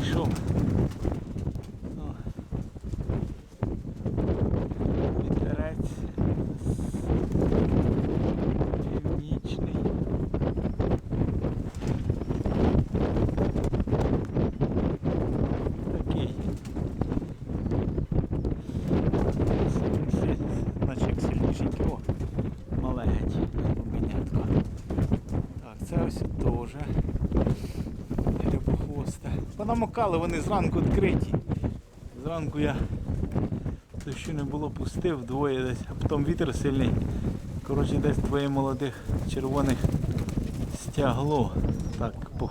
прийшов. О. Вітерець північний. Такий. Наче як сильнішенький. О, маленький. Так, це ось теж рябохвосте. Понамокали вони зранку відкриті. Зранку я то що не було пустив двоє десь, а потім вітер сильний. Коротше, десь двоє молодих червоних стягло. Так, по,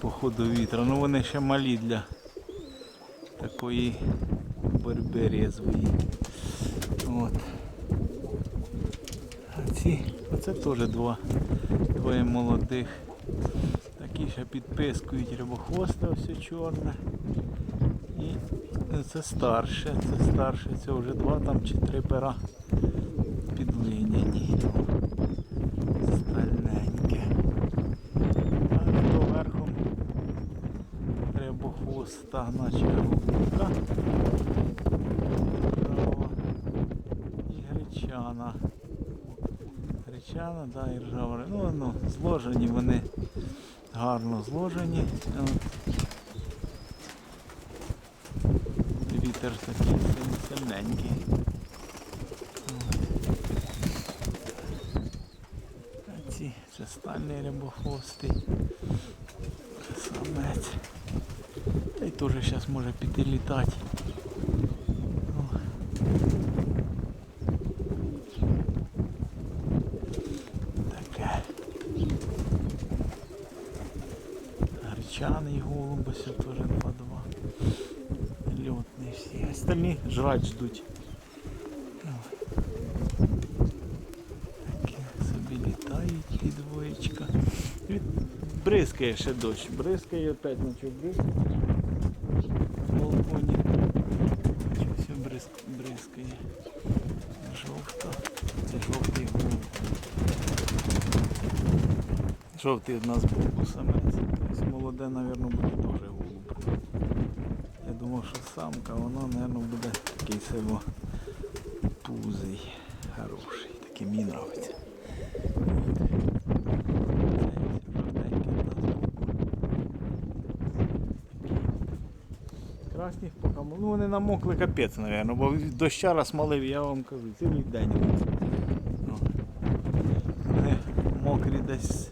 по ходу вітра. Ну вони ще малі для такої боротьби різвої. От. А ці, оце теж два, двоє молодих. Ще підпискують рибохвосте ось чорне. І це старше, це старше, це вже два там чи три пера підлиняні. Стальненьке. А то верхом рибохвоста, наче голубка. І гречана. Гречана, да, і ржава. Ну, ну, зложені вони гарно зложені. Вітер такий. А ці це стальний рябохвостий. Самець. Та й теж зараз може піти літати. О. Таке. Гречаний голуб, ось теж 2-2. Льотні всі. Остальні жрать ждуть. Такі собі літають ті двоєчка. Бризкає ще дощ. Бризкає опять почав бризкати. На балконі. Бризк... бризкає. Жовта. Це жовтий голуб. Жовтий в нас був самець. Тобто молоде, мабуть, буде теж голуб. Я думав, що самка, воно, мабуть, буде такий село пузий, хороший. Такий мені подобається. Красних поки, ну вони намокли капець, мабуть, бо дощара смолив, я вам кажу, цілий день. Ну, Вони мокрі десь,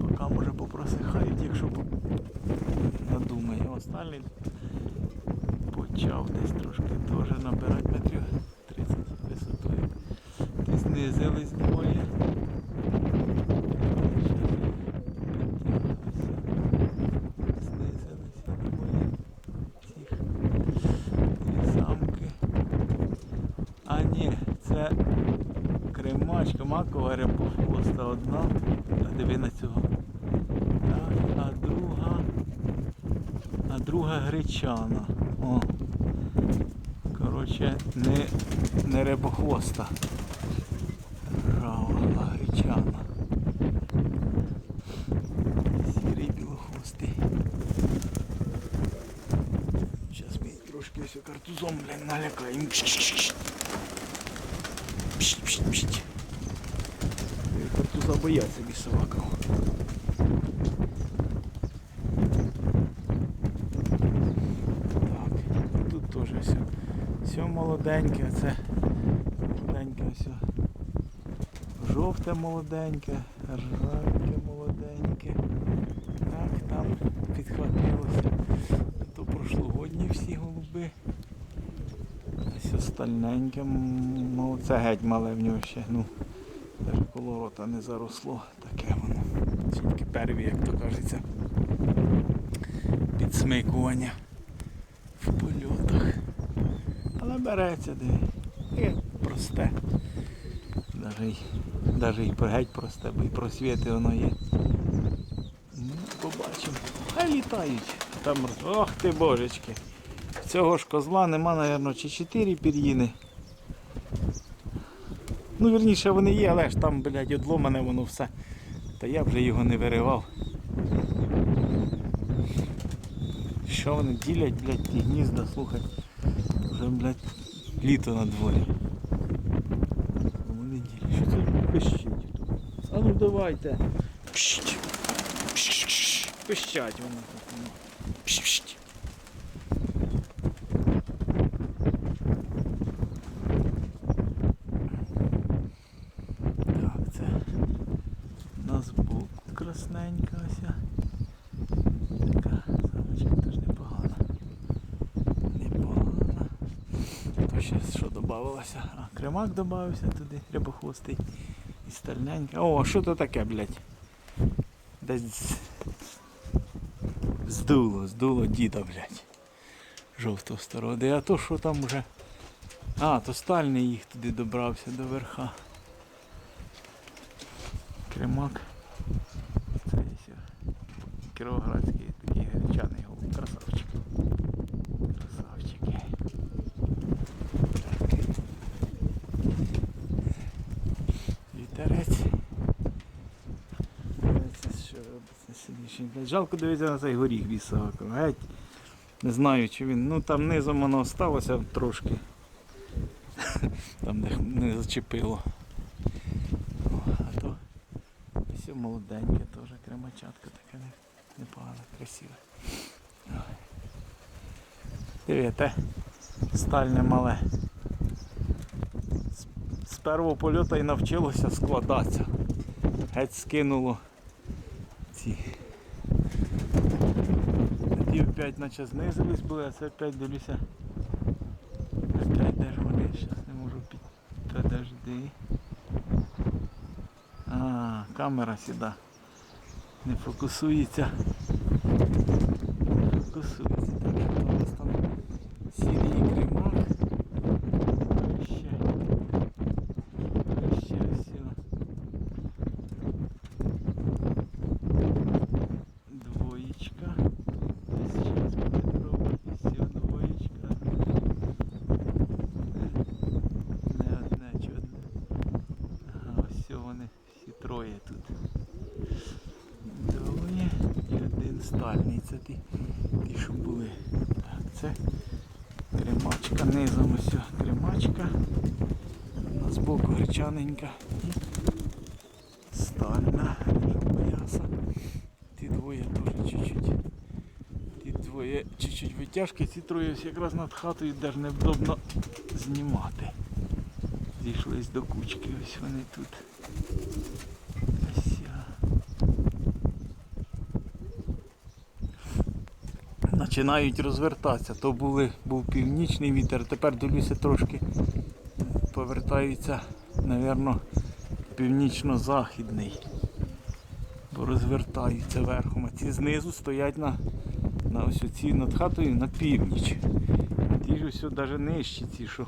поки може попросихають, якщо по- Останній почав десь трошки теж набирати метрів 30 висотою. Ти знизились двоє. Макова репохвоста одна. А диви на цього. Так, а друга. А друга гречана. О. Коротше, не, не рибохвоста. Ржава, гречана. Сірий білохвостий. Зараз ми трошки ось картузом, блін, налякаємо. Картуза бояться бісоваків. Так, тут теж все. Все молоденьке, це молоденьке все. Жовте молоденьке, ржавеньке молоденьке. Так, там підхватилося. То прошлогодні всі голуби. Ось остальненьке. Ну, це геть мале в нього ще. Ну, навіть коло рота не заросло. Таке воно. Тільки перві, як то кажеться. Підсмикування в польотах. Але береться, диви. Таке просте. Й, даже геть просте, бо й просвіти воно є. Ну, побачимо. Хай літають. Там, ох ти божечки. Цього ж козла нема, мабуть, чи 4 пір'їни. Ну, вірніше вони є, але ж там, блядь, одломане воно все. Та я вже його не виривав. що вони ділять, блядь, ті гнізда, слухай. Вже, блядь, літо на дворі. Що це пищить тут? А ну давайте. Пщить. Пщ-пщ-пщ. Пищать вони тут. ну. Пщ-пщ. Так, це у нас боку красненька ось. Така самочка теж непогана. Непогана. То ще що додавалося? А, кремак додався туди, рябохвостий. І стальненька. О, що то таке, блядь? Десь здуло, здуло діда, блядь. Жовтого старого. А то що там вже? А, то стальний їх туди добрався до верха. Кремак. Це ось Кіровоградський такий гречаний голуб. Красавчик. Красавчики. Так. Вітерець. Це що робиться сидячий. Блядь, Жалко дивитися на цей горіх вісовик. Геть. Не знаю, чи він. Ну там низом воно осталося трошки. Там не зачепило. А то все молоденьке теж, кремачатка така не- непогана, красива. Те стальне мале. З, з першого польоту і навчилося складатися. Геть скинуло ці. Ті опять наче знизились були, а це опять дивлюся. Опять де ж вони, зараз не можу під. Подожди. А, камера сюди. Не фокусується. Не фокусується. Так, що у нас там сірій кремак. Ще. Ще все. Двоєчка. Десь зараз буде пробувати. Все, двоєчка. Не одне, чи одне. Ага, ось вони всі троє тут. Двоє і один стальний. Це ті, ті що були. Так, це кремачка. Низом ось кремачка. У нас боку гречаненька. І стальна жовтояса. Ті двоє теж чуть-чуть. Ті двоє чуть-чуть витяжки, ці троє якраз над хатою ж невдобно знімати. Зійшлись до кучки, ось вони тут. Ось. я. Починають розвертатися. То були, був північний вітер, тепер дивлюся трошки повертаються, напевно, північно-західний. Бо розвертаються верхом. А ці знизу стоять на, на ось оці над хатою на північ. Ті ж ось навіть нижчі ці, що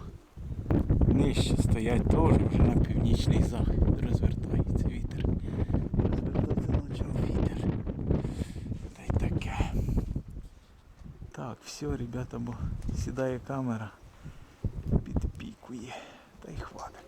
нижче стоять теж вже на північний захід. Розвертається вітер. Розвертається почав вітер. Та й таке. Так, все, ребята, бо сідає камера, підпікує. Та й хватить.